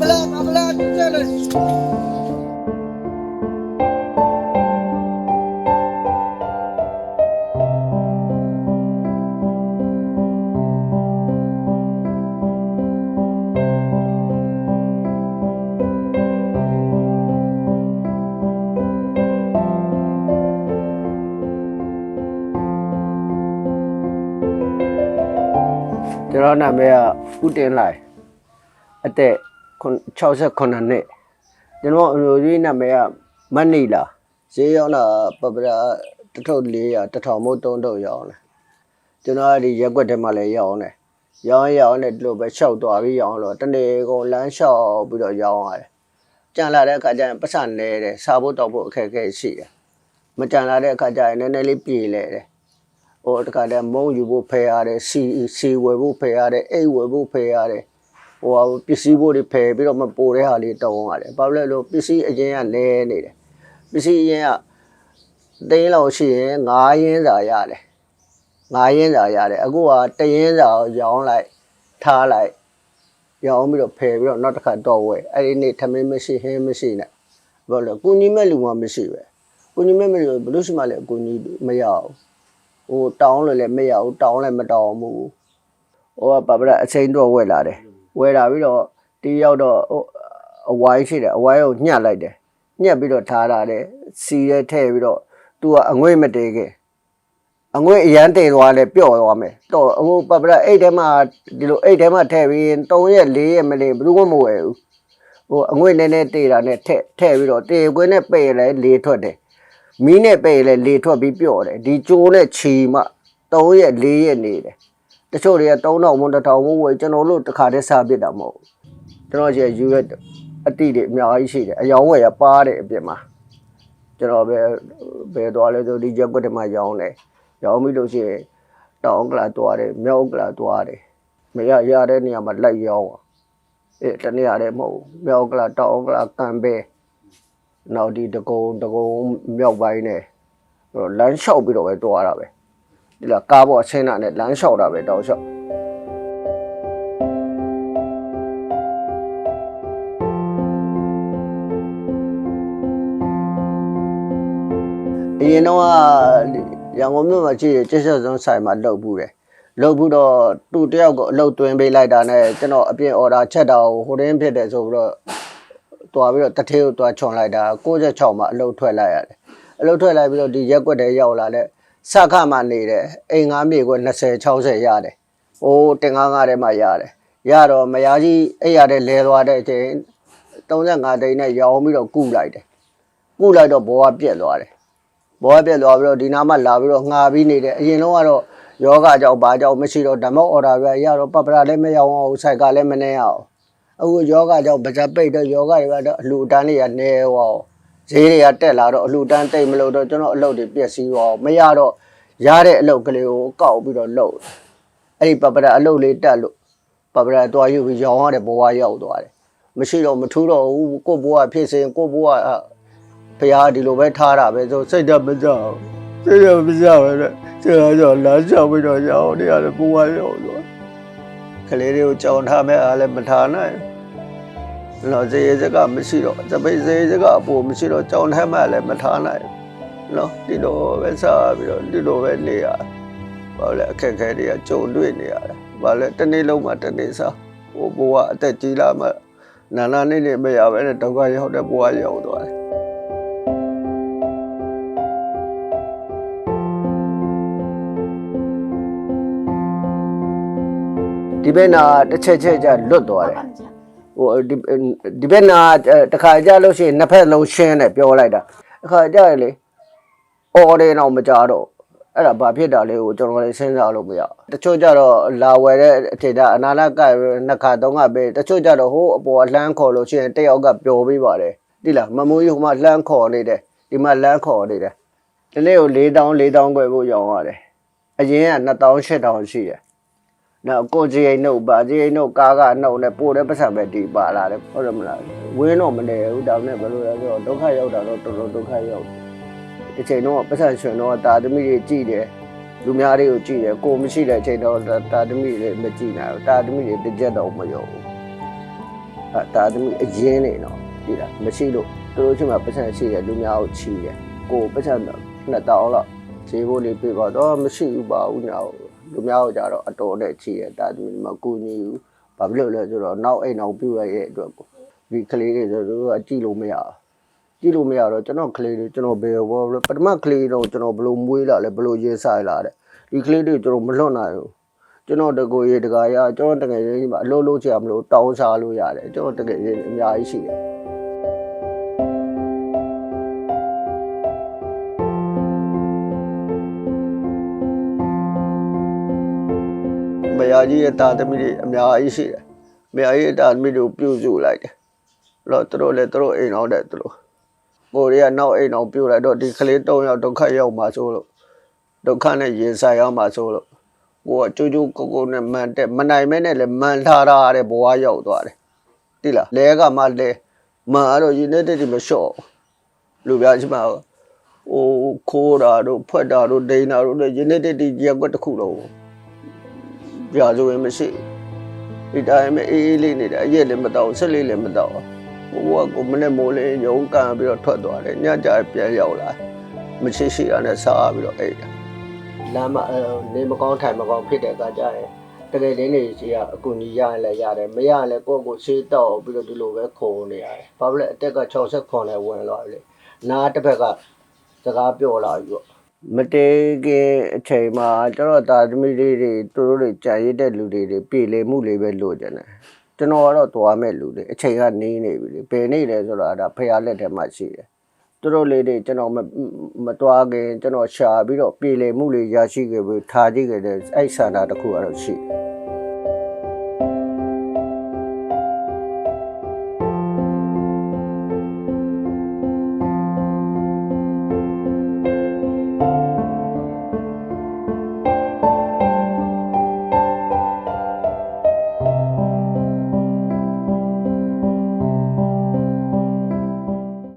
မလဲမလဲကျဲလေကျွန်တော်နာမည်ကဦးတင်လိုက်အသက် 68နှစ်ကျွန်တော်အလိုကြီးနာမည်ကမတ်နီလာဈေးရောက်တာပပရာတစ်ထုပ်400တစ်ထောင်မို့3ထုပ်ရောက်တယ်ကျွန်တော်ကဒီရက်ွက်ထဲမှာလည်းရောက်တယ်ရောင်းရောင်းနဲ့ဒီလိုပဲရှောက်သွားပြီးရောင်းတော့တနေ့ကုန်လမ်းလျှောက်ပြီးတော့ရောင်းရတယ်ကြံလာတဲ့အခါကျရင်ပတ်စံနေတယ်စားဖို့တောက်ဖို့အခက်အခဲရှိတယ်မကြံလာတဲ့အခါကျရင်နည်းနည်းလေးပြေလဲတယ်ဟိုတခါတည်းမုံယူဖို့ဖယ်ရတယ်စီစီဝယ်ဖို့ဖယ်ရတယ်အိတ်ဝယ်ဖို့ဖယ်ရတယ် ဟိုဟာပစ္စည်းဖို့တွေဖယ်ပြီးတော့မပိုတဲ့ဟာလေးတောင်းရတယ်ဘာလို့လဲလို့ပစ္စည်းအရင်ကလဲနေတယ်ပစ္စည်းအရင်ကတိန်းလောက်ရှိရင်9ရင်းစာရတယ်9ရင်းစာရတယ်အခုကတရင်းစာကိုရောင်းလိုက်ထားလိုက်ရောင်းပြီးတော့ဖယ်ပြီးတော့နောက်တစ်ခါတော့ဝယ်အဲ့ဒီနေ့ထမင်းမရှိဟင်းမရှိနဲ့ဘာလို့လဲကုညီမဲ့လူမှမရှိပဲကုညီမဲ့မလို့ဘလို့ရှိမှလည်းအကူညီမရအောင်ဟိုတောင်းလို့လည်းမရဘူးတောင်းလည်းမတောင်းဘူးဟိုကပပရအချိန်တော့ဝယ်လာတယ် ဝယ်လာပြီးတော့တီးရောက်တော့ဟိုအဝိုင်းရှိတယ်အဝိုင်းကိုညှက်လိုက်တယ်ညှက်ပြီးတော့ထားလာတယ်စီရဲထည့်ပြီးတော့သူကအငွေ့မတဲခဲ့အငွေ့အရန်တဲသွားလဲပျော့သွားမယ်တော့ဟိုပပရအိတ်ထဲမှာဒီလိုအိတ်ထဲမှာထည့်ပြီး3ရက်4ရက်မလေးဘယ်သူမှမဝယ်ဘူးဟိုအငွေ့နည်းနည်းတေးတာနဲ့ထည့်ထည့်ပြီးတော့တေခွင်းနဲ့ပေ့လဲလေထွက်တယ်မီးနဲ့ပဲ့လဲလေထွက်ပြီးပြော့တယ်ဒီကြိုးနဲ့ခြီမှ3ရက်4ရက်နေတယ် တချို့တွေက3000မွန်း1000မွန်းဝယ်ကျွန်တော်တို့တစ်ခါတည်းစားပစ်တာမဟုတ်ဘူးကျွန်တော်ကြီးယူရက်အတိတွေအများကြီးရှိတယ်အယောင်ဝယ်ရပါတဲ့အပြင်မှာကျွန်တော်ပဲဘယ်သွားလဲဆိုဒီရက်ကွက်ထဲမှာရောင်းတယ်ရောင်းပြီးလို့ရှိရင်တောင်ကလာသွားတယ်မြောက်ကလာသွားတယ်မရရတဲ့နေရာမှာလိုက်ရောင်းအောင်အဲတနေ့ရတယ်မဟုတ်ဘူးမြောက်ကလာတောင်ကလာကံပဲနောက်ဒီတကုံတကုံမြောက်ပိုင်းနဲ့ဟိုလမ်းလျှောက်ပြီးတော့ပဲတွားတာပဲ ဒီလားကားပေါ်အချင်းတာနဲ့လမ်းလျှောက်တာပဲတောက်လျှောက်အရင်တော့ရန်ကုန်မြို့မှာကြည့်ရကျက်ချက်ဆုံးဆိုင်မှာလုပ်ဘူးတယ်လုပ်ဘူးတော့သူ့တယောက်ကိုအလုပ်သွင်းပေးလိုက်တာနဲ့ကျွန်တော်အပြင်အော်ဒါချက်တာကိုဟိုတင်းဖြစ်တယ်ဆိုပြီးတော့တွားပြီးတော့တထဲကိုတွားချွန်လိုက်တာ66မှာအလုတ်ထွက်လိုက်ရတယ်အလုတ်ထွက်လိုက်ပြီးတော့ဒီရက်ွက်တဲ့ရောက်လာတဲ့ စခမှနေတယ်အိမ်ငါးမြေကွက်20 60ရတယ်ဟိုးတင်ငါးငါးထဲမှာရတယ်ရတော့မယားကြီးအဲ့ရတဲ့လဲသွားတဲ့အချိန်35တိန်နဲ့ရောင်းပြီးတော့ကုလိုက်တယ်ကုလိုက်တော့ဘောကပြက်သွားတယ်ဘောကပြက်သွားပြီးတော့ဒီနားမှာလာပြီးတော့ငှာပြီးနေတယ်အရင်တော့ကတော့ယောဂကြောင့်ဘာကြောင့်မရှိတော့ဓမ္မအော်ဒါပဲရတော့ပပရာလည်းမရောအောင်ဆိုင်ကလည်းမနေအောင်အခုယောဂကြောင့်ဗကြပိတ်တော့ယောဂတွေကတော့အလှူအတန်းတွေကနည်းသွား ဈေးတွေကတက်လာတော့အလှူအတန်းတိတ်မလို့တော့ကျွန်တော်အလုပ်တွေပျက်စီးသွားမရတော့ရတဲ့အလုပ်ကလေးကိုကောက်ပြီးတော့လုပ်အဲ့ဒီပပရအလုပ်လေးတက်လို့ပပရသွားယူပြီးရောင်းရတဲ့ဘဝရောက်သွားတယ်မရှိတော့မထူးတော့ဘူးကိုဘဝဖြစ်စဉ်ကိုဘဝဘုရားဒီလိုပဲထားတာပဲဆိုစိတ်တော့မကြောက်စိတ်တော့မကြောက်ပဲစိတ်တော့လမ်းကြောက်ပြီးတော့ရောင်းနေရတယ်ဘဝရောက်သွားကလေးတွေကိုကြောင်ထားမဲ့အားလည်းမထားနိုင်ဘူး နော်ဇေယျစကမရှိတော့တပိတ်ဇေယျစကအပေါ်မရှိတော့ကြောင်ထဲမှာလည်းမထားနိုင်ဘူးနော်ဒီလိုပဲစားပြီးတော့ဒီလိုပဲနေရဘာလဲအခက်အခဲတွေကကြုံတွေ့နေရတယ်ဘာလဲတစ်နေ့လုံးမှတစ်နေ့စားဟိုဘဝအသက်ကြီးလာမှနာနာနေနေမရပဲနဲ့ဒုက္ခရောက်တဲ့ဘဝရောက်သွားတယ်ဒီဘက်နာတစ်ချက်ချက်ကြလွတ်သွားတယ် ဟိုဒီဒီဘက်နာတခါကြလို့ရှိရင်နှစ်ဖက်လုံးရှင်းတယ်ပြောလိုက်တာအခါကြရလေအော်တယ်တော့မကြတော့အဲ့ဒါဘာဖြစ်တာလဲကိုကျွန်တော်လည်းစဉ်းစားလို့မရတချို့ကြတော့လာဝယ်တဲ့အထေတာအနာလာကနှစ်ခါသုံးခါပဲတချို့ကြတော့ဟိုအပေါ်လှမ်းခေါ်လို့ရှိရင်တယောက်ကပျော်ပေးပါတယ်တိလားမမိုးကြီးဟိုမှာလှမ်းခေါ်နေတယ်ဒီမှာလှမ်းခေါ်နေတယ်ဒီနေ့ကို၄တောင်း၄တောင်းခွဲဖို့ရောင်းရတယ်အရင်က2တောင်း8တောင်းရှိတယ် နော်ကိုကြီးအိမ်နှုတ်ပါကြီးအိမ်နှုတ်ကားကနှုတ်နဲ့ပို့တဲ့ပတ်စံပဲဒီပါလာတယ်ဟုတ်တယ်မလားဝင်းတော့မနေဘူးဒါနဲ့ဘယ်လိုလဲဆိုတော့ဒုက္ခရောက်တာတော့တော်တော်ဒုက္ခရောက်ဒီချိန်တော့ပတ်စံရှင်တော့တာသမီတွေကြည်တယ်လူများတွေကိုကြည်တယ်ကိုမရှိတဲ့အချိန်တော့တာသမီတွေမကြည်နိုင်ဘူးတာသမီတွေတစ်ချက်တော့မရောဘူးအဲတာသမီအရင်နေတော့ဒီလားမရှိလို့သူတို့ချင်းမှာပတ်စံရှိတယ်လူများကိုချီတယ်ကိုပတ်စံနှစ်တောင်းလောက်ဈေးဖို့လေးပြပါတော့မရှိဘူးပါဘူးညာ လူများကိုကြတော့အတော်နဲ့ချီတယ်တာသမီမှာကိုညီဘူးဘာဖြစ်လို့လဲဆိုတော့နောက်အိမ်အောင်ပြရရဲ့အတွက်ကိုဒီကလေးတွေဆိုတော့ကြည့်လို့မရဘူးကြည့်လို့မရတော့ကျွန်တော်ကလေးတွေကျွန်တော်ဘယ်ဘောပထမကလေးတော့ကျွန်တော်ဘလို့မွေးလာလဲဘလို့ရေးဆိုင်လာတဲ့ဒီကလေးတွေကျွန်တော်မလွတ်နိုင်ဘူးကျွန်တော်တကိုရေတကာရကျွန်တော်တကယ်ကြီးမှာအလုပ်လုပ်ချင်မလို့တောင်းစားလို့ရတယ်ကျွန်တော်တကယ်ကြီးအများကြီးရှိတယ် မယားကြီးရဲ့တာသမီတွေအများကြီးရှိတယ်မယားကြီးရဲ့တာသမီတွေကိုပြုစုလိုက်တယ်အဲ့တော့သူတို့လည်းသူတို့အိမ်အောင်တဲ့သူတို့ကိုရီးယားနောက်အိမ်အောင်ပြုတ်လိုက်တော့ဒီကလေး၃ယောက်ဒုက္ခရောက်မှာဆိုလို့ဒုက္ခနဲ့ရင်ဆိုင်ရမှာဆိုလို့ကိုကကြိုးကြိုးကိုကိုနဲ့မှန်တဲ့မနိုင်မဲနဲ့လည်းမှန်ထားတာတဲ့ဘဝရောက်သွားတယ်တိလားလဲကမှလဲမှန်အဲ့တော့ယူနေတက်ဒီမလျှော့လူပြချင်မှာဟိုခိုးတာတို့ဖွက်တာတို့ဒိန်တာတို့လည်းယူနေတက်ဒီရက်ကွက်တစ်ခုလုံး ပြဆိုရင်မရှိဒီတိုင်းပဲအေးအေးလေးနေတယ်အရက်လည်းမတော့ဆက်လေးလည်းမတော့ဘဝကကိုမနဲ့မိုးလေးရုံးကန်ပြီးတော့ထွက်သွားတယ်ညကြပြန်ရောက်လာမရှိရှိတာနဲ့စားပြီးတော့အိတ်တာလမ်းမအဲနေမကောင်းထိုင်မကောင်းဖြစ်တဲ့အခါကျရင်တကယ်လေးနေကြီးကအကူကြီးရရင်လည်းရတယ်မရရင်လည်းကိုယ့်ကိုယ်ရှေးတော့ပြီးတော့ဒီလိုပဲခုံနေရတယ်ဘာဖြစ်လဲအသက်က69နဲ့ဝင်လာပြီလေနားတစ်ဖက်ကစကားပြောလာပြီပေါ့ မတေးခင်အချိန်မှာကျွန်တော်တာသမီလေးတွေသူတို့တွေကြံရစ်တဲ့လူတွေတွေပြည်လေမှုလေးပဲလို့ကျင်တယ်ကျွန်တော်ကတော့သွားမဲ့လူတွေအချိန်ကနေနေပြီလေဘယ်နေလဲဆိုတော့ဒါဖះလက်ထဲမှာရှိတယ်သူတို့လေးတွေကျွန်တော်မမတွားခင်ကျွန်တော်ရှာပြီးတော့ပြည်လေမှုလေးရရှိခဲ့ပြီးထားကြည့်ခဲ့တဲ့အဲ့ဆန္ဒတစ်ခုကတော့ရှိတယ်